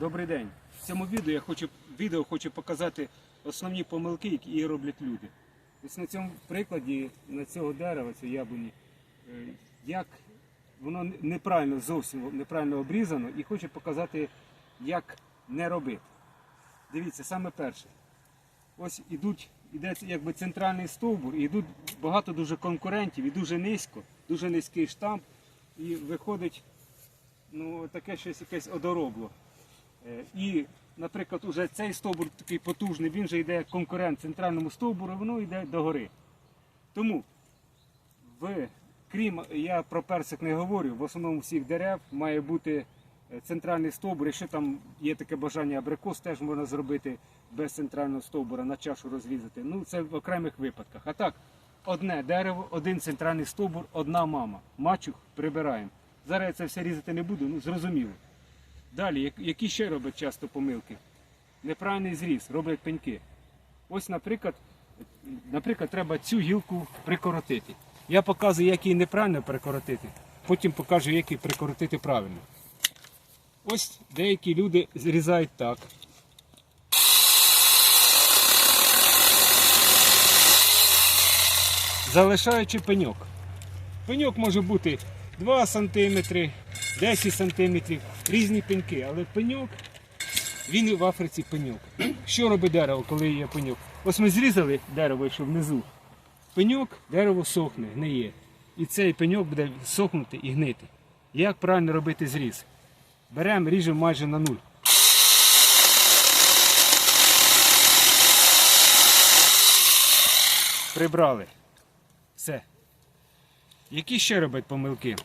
Добрий день. В цьому відео я хочу, відео хочу показати основні помилки, які роблять люди. Ось на цьому прикладі на цього дерева, цієї яблуні, е, як воно неправильно зовсім неправильно обрізано і хочу показати, як не робити. Дивіться, саме перше. Ось ідуть, іде якби центральний стовбур, і йдуть багато дуже конкурентів, і дуже низько, дуже низький штамп, і виходить ну, таке щось якесь одоробло. Е, І, наприклад, уже цей стовбур такий потужний, він вже йде як конкурент центральному стовбуру, воно йде догори. Тому, в, крім, я про персик не говорю, в основному всіх дерев має бути е, центральний стовбур. Якщо там є таке бажання абрикос, теж можна зробити без центрального стовбура, на чашу розрізати. Ну, це в окремих випадках. А так, одне дерево, один центральний стовбур, одна мама. Мачух прибираємо. Зараз я це все різати не буду, ну зрозуміло. Далі, які ще роблять часто помилки? Неправильний зріз, роблять пеньки. Ось, наприклад, наприклад, треба цю гілку прикоротити. Я показую, як її неправильно прикоротити, потім покажу, як її прикоротити правильно. Ось деякі люди зрізають так. Залишаючи пеньок. Пеньок може бути 2 см, 10 см, різні пеньки, але пеньок, він в Африці пеньок. Що робить дерево, коли є пеньок? Ось ми зрізали дерево, що внизу. Пеньок, дерево сохне, гниє. І цей пеньок буде сохнути і гнити. Як правильно робити зріз? Беремо, ріжемо майже на нуль. Прибрали. Все. Які ще роблять помилки?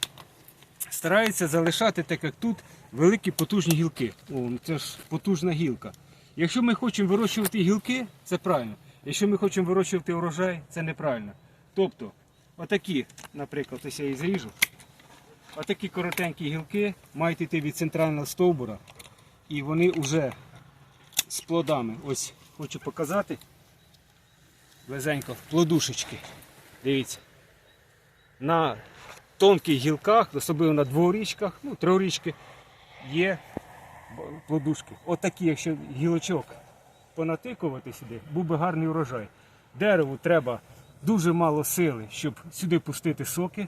Стараються залишати, так як тут, великі потужні гілки. О, це ж потужна гілка. Якщо ми хочемо вирощувати гілки, це правильно. Якщо ми хочемо вирощувати урожай, це неправильно. Тобто, отакі, наприклад, ось я і зріжу. Отакі коротенькі гілки мають йти від центрального стовбура. І вони вже з плодами. Ось хочу показати. Близенько, плодушечки. Дивіться на тонких гілках, особливо на дворічках, ну, трьохрічки, є плодушки. Отакі, якщо гілочок понатикувати сюди, був би гарний урожай. Дереву треба дуже мало сили, щоб сюди пустити соки.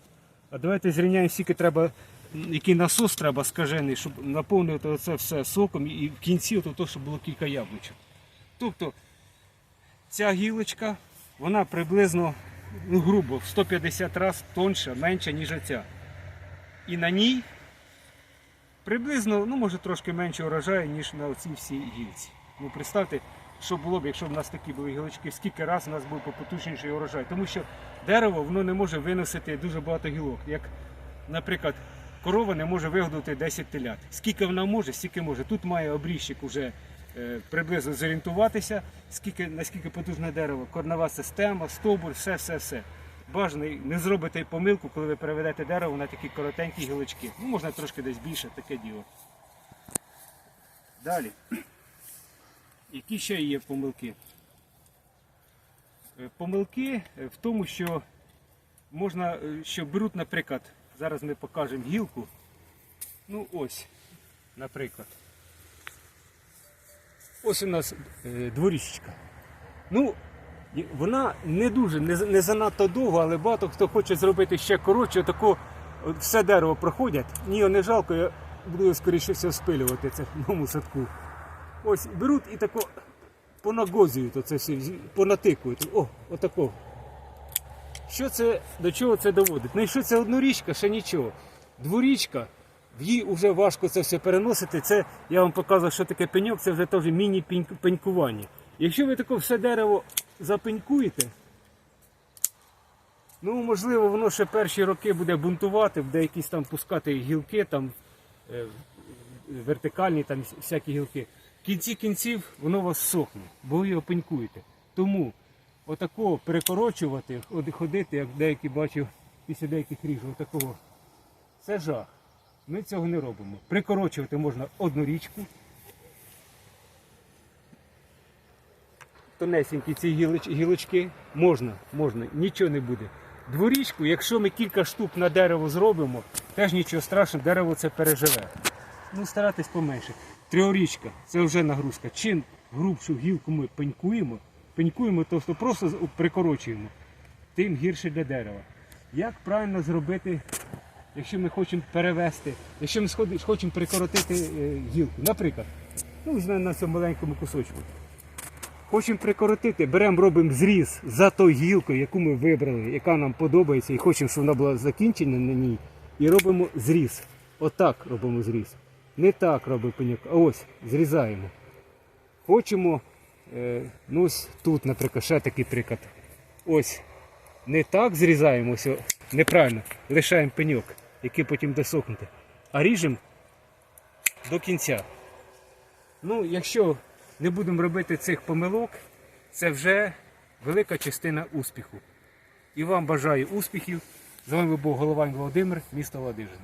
А давайте зрівняємо, скільки треба, який насос треба скажений, щоб наповнити це все соком і в кінці, то, то, щоб було кілька яблучок. Тобто ця гілочка, вона приблизно, ну, грубо, в 150 разів тонша, менша, ніж ця. І на ній приблизно, ну може трошки менше урожаю, ніж на оцій всій гілці. Ну представте, що було б, якщо б у нас такі були гілочки, скільки раз у нас був потужніший урожай. Тому що дерево воно не може виносити дуже багато гілок. Як, наприклад, корова не може вигодувати 10 телят. Скільки вона може, стільки може. Тут має обріжчик уже приблизно зорієнтуватися, скільки, наскільки потужне дерево, корнова система, стовбур, все, все, все. Бажано не зробити помилку, коли ви переведете дерево на такі коротенькі гілочки. Ну, можна трошки десь більше, таке діло. Далі. Які ще є помилки? Е, Помилки е, в тому, що можна, е, що беруть, наприклад, зараз ми покажемо гілку. Ну ось, наприклад. Ось у нас е, дворіжечка. Ну, вона не дуже, не, не занадто довго, але багато хто хоче зробити ще коротше, тако все дерево проходять. Ні, не жалко, я буду скоріше все спилювати це в моєму садку. Ось беруть і тако понагозують оце все, понатикують. О, отако. Що це, до чого це доводить? Ну, якщо це однорічка, ще нічого. Дворічка, їй вже важко це все переносити. Це я вам показував, що таке пеньок, це вже теж міні-пенькування. Якщо ви таке все дерево запенькуєте, ну можливо, воно ще перші роки буде бунтувати, буде якісь там пускати гілки, там е, вертикальні там всякі гілки. В кінці кінців воно вас сохне, бо ви його пенькуєте. Тому отакого перекорочувати, ходити, як деякі бачив після деяких ріжів, отакого. Це жах. Ми цього не робимо. Прикорочувати можна одну річку. Тонесенькі ці гілоч- гілочки можна, можна, нічого не буде. Дворічку, якщо ми кілька штук на дерево зробимо, теж нічого страшного, дерево це переживе. ну, старатись поменше. Трьохрічка це вже нагрузка. Чим грубшу гілку ми пенькуємо, пенькуємо, тобто просто прикорочуємо, тим гірше для дерева. Як правильно зробити, якщо ми хочемо перевести, якщо ми хочемо прикоротити е, гілку, наприклад, ну, візьмемо на цьому маленькому кусочку. Хочемо прикоротити, беремо, робимо зріз за тою гілкою, яку ми вибрали, яка нам подобається, і хочемо, щоб вона була закінчена на ній. І робимо зріз. Отак робимо зріз. Не так робимо пеньок, а ось зрізаємо. Хочемо, е, ну ось тут, наприклад, ще такий приклад. Ось не так зрізаємо, ось, неправильно, лишаємо пеньок, який потім буде сохнути, а ріжемо до кінця. Ну, якщо не будемо робити цих помилок, це вже велика частина успіху. І вам бажаю успіхів. З вами був Головань Володимир, місто Ладижин.